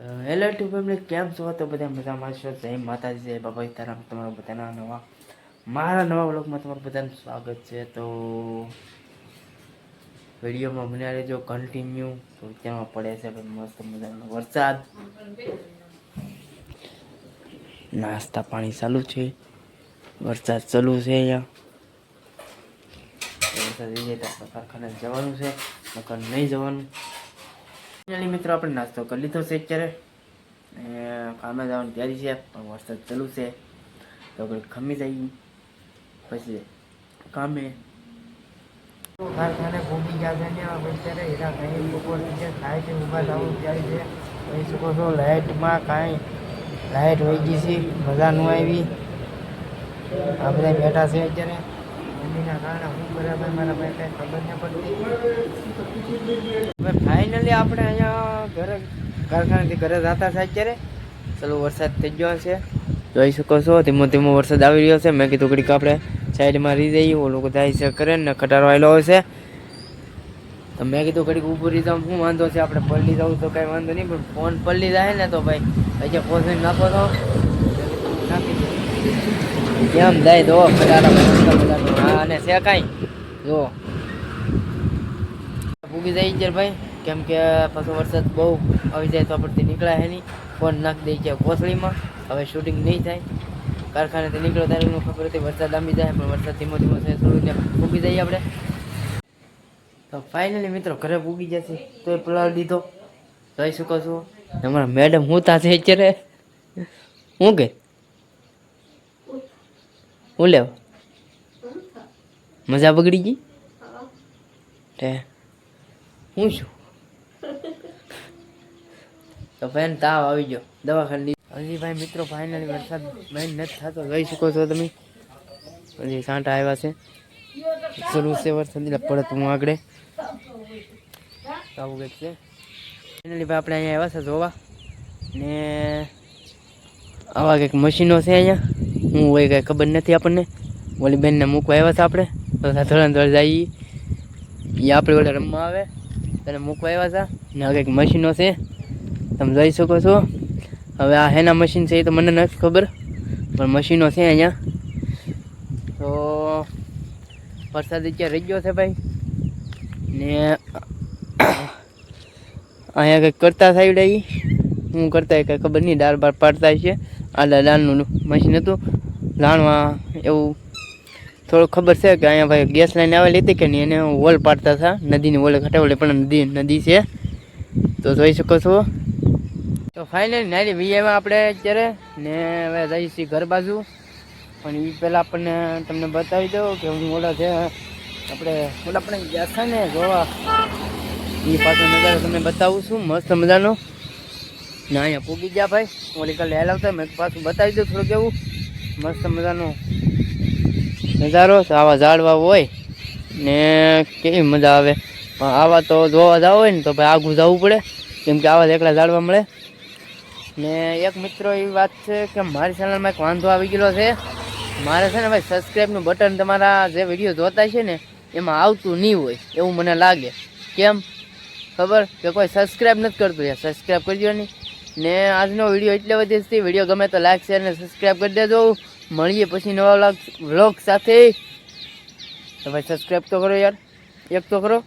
Hello two family કેમ છો? તો બધા મજામાં છો? જય માતાજી, જય બાબા તારામ તમારા બધાના નવા, મારા નવા બ્લોગમાં તમારું બધાનું સ્વાગત છે. તો વિડીયોમાં બન્યા રહેજો કન્ટિન્યુ તો તેમાં પડે છે મસ્ત મજાનો વરસાદ. નાસ્તા પાણી ચાલુ છે. વરસાદ ચાલુ છે અહીંયા. વરસાદ કારખાને જવાનું છે. નકર નહીં જવાનું. ફાઇનલી મિત્રો, આપણે નાસ્તો કરી લીધો છે અત્યારે. કામે જવાની તૈયારી છે. પણ વરસાદ ચાલુ છે. તો આપણે ખમી જઈએ. પછી કામે. કારખાને ભૂગી ગયા છે ને અત્યારે હીરા કાંઈ બપોર છે ખાય છે ઊભા થવું ત્યારે છે. કહી શકો છો? લાઇટમાં કાંઈ લાઇટ વહી ગઈ છે. મજા ન આવી. આપણે બેઠા છે અત્યારે. ઠંડીના કારણે હું બરાબર મારા ભાઈ કાંઈ ખબર ન પડતી. હવે ફાઇનલી આપણે અહીંયા ઘરે, કારખાનાથી ઘરે જતા સાહેબ અત્યારે. ચલો, વરસાદ થઈ ગયો છે. જોઈ શકો છો, ધીમો ધીમો વરસાદ આવી રહ્યો છે. મેં કીધું ઘડીક આપણે સાઈડમાં રહી જઈએ. લોકો જાય છે કરે ને ખટારો આવેલો હોય છે. તો મેં કીધું ઘડીક ઊભું જાઉં. શું વાંધો છે, આપણે પલ્લી જવું તો કાંઈ વાંધો નહીં, પણ ફોન પલ્લી જાય ને તો ભાઈ, અહીંયા ફોન નાખો તો. નાખી. કેમ જાય તો અને છે કાંઈ? જો. ભૂગી જાય છે ભાઈ. કેમ કે પાછો વરસાદ બહુ આવી જાય તો આપણથી નીકળાય નહીં. ફોન નાખી દઈ છે કોથળીમાં હવે શૂટિંગ નહીં થાય. કારખાનેથી નીકળો ત્યારે ખબર હતી વરસાદ આંબી જાય, પણ વરસાદ ધીમો ધીમો થાય થોડું ભૂગી જઈએ આપણે. તો ફાઇનલી મિત્રો ઘરે ભૂગી જશે તો એ પલાળ દીધો. જોઈ શકો છો? અમારા મેડમ હું તા છે અત્યારે? હું કે? હું લેવ? મજા બગડી ગઈ? તે. હું છું? તો ફેન તાવ આવી ગયો. દવાખાને હજી ભાઈ મિત્રો ફાઇનલી વરસાદ બેન નથી થતો. જોઈ શકો છો તમે. હજી સાંટા આવ્યા છે. શરૂ છે વરસાદ પડે પડત હું આગળ. આવું કંઈક છે. ફાઇનલી ભાઈ આપણે અહીંયા આવ્યા છે જોવા. ને આવા કંઈક મશીનો છે અહીંયા. હું હોય કાંઈ ખબર નથી આપણને. ઓલી બેનને મૂકવા આવ્યા છે આપણે. ધોરણ ધોળ જઈએ એ આપણે બધા રમવા આવે. તને મૂકવા આવ્યા હતા ને કંઈક મશીનો છે. તમે જોઈ શકો છો. હવે આ હેના મશીન છે એ તો મને નથી ખબર. પણ મશીનો છે અહીંયા. તો વરસાદ અત્યારે રહી ગયો છે ભાઈ. ને અહીંયા કંઈક કરતા સાઈડ આવી હું કરતા કંઈ ખબર નહીં. દાળ બાર પાડતા છે આ દાળનું મશીન હતું. લાણવા એવું થોડું ખબર છે કે અહીંયા ભાઈ ગેસ લાઈન આવેલી હતી કે નહીં એને વોલ પાડતા હતા. નદીની વોલે ઘટાવલે પણ નદી નદી છે. તો જોઈ શકો છો. તો ફાઇનલી નારી વીએમાં આપણે અત્યારે ને હવે જઈએ છીએ ઘર બાજુ. પણ એ પહેલાં આપણને તમને બતાવી દઉં કે હું ઓલા છે આપણે ઓલા પણ ગયા છે ને જોવા. એ પાછો નજારો તમને બતાવું છું. મસ્ત મજાનો. ના અહીંયા પૂગી ગયા ભાઈ. ઓલી કાલે હેલાવતા મેં પાછું બતાવી દઉં થોડુંક એવું. મસ્ત મજાનો નજારો આવા ઝાડવા હોય ને કેવી મજા આવે. પણ આવા તો જોવા જાવ હોય ને તો ભાઈ આગું જવું પડે, કેમ કે આવા એકલા ઝાડવા મળે. ને એક મિત્રો એવી વાત છે કે મારી ચેનલમાં એક વાંધો આવી ગયેલો છે. મારે છે ને ભાઈ સબસ્ક્રાઈબનું બટન તમારા જે વીડિયો જોતા છે ને, એમાં આવતું નહીં હોય, એવું મને લાગે. કેમ? ખબર? કે કોઈ સબસ્ક્રાઈબ નથી કરતું યાર સબસ્ક્રાઈબ કરજો નહીં. ને આજનો વીડિયો એટલે વધી વીડિયો ગમે તો લાઈક શેર ને સબસ્ક્રાઈબ કરી દેજો. મળીએ પછી નવા વ્લોગ સાથે. તો ભાઈ સબસ્ક્રાઈબ તો કરો યાર. એક તો કરો.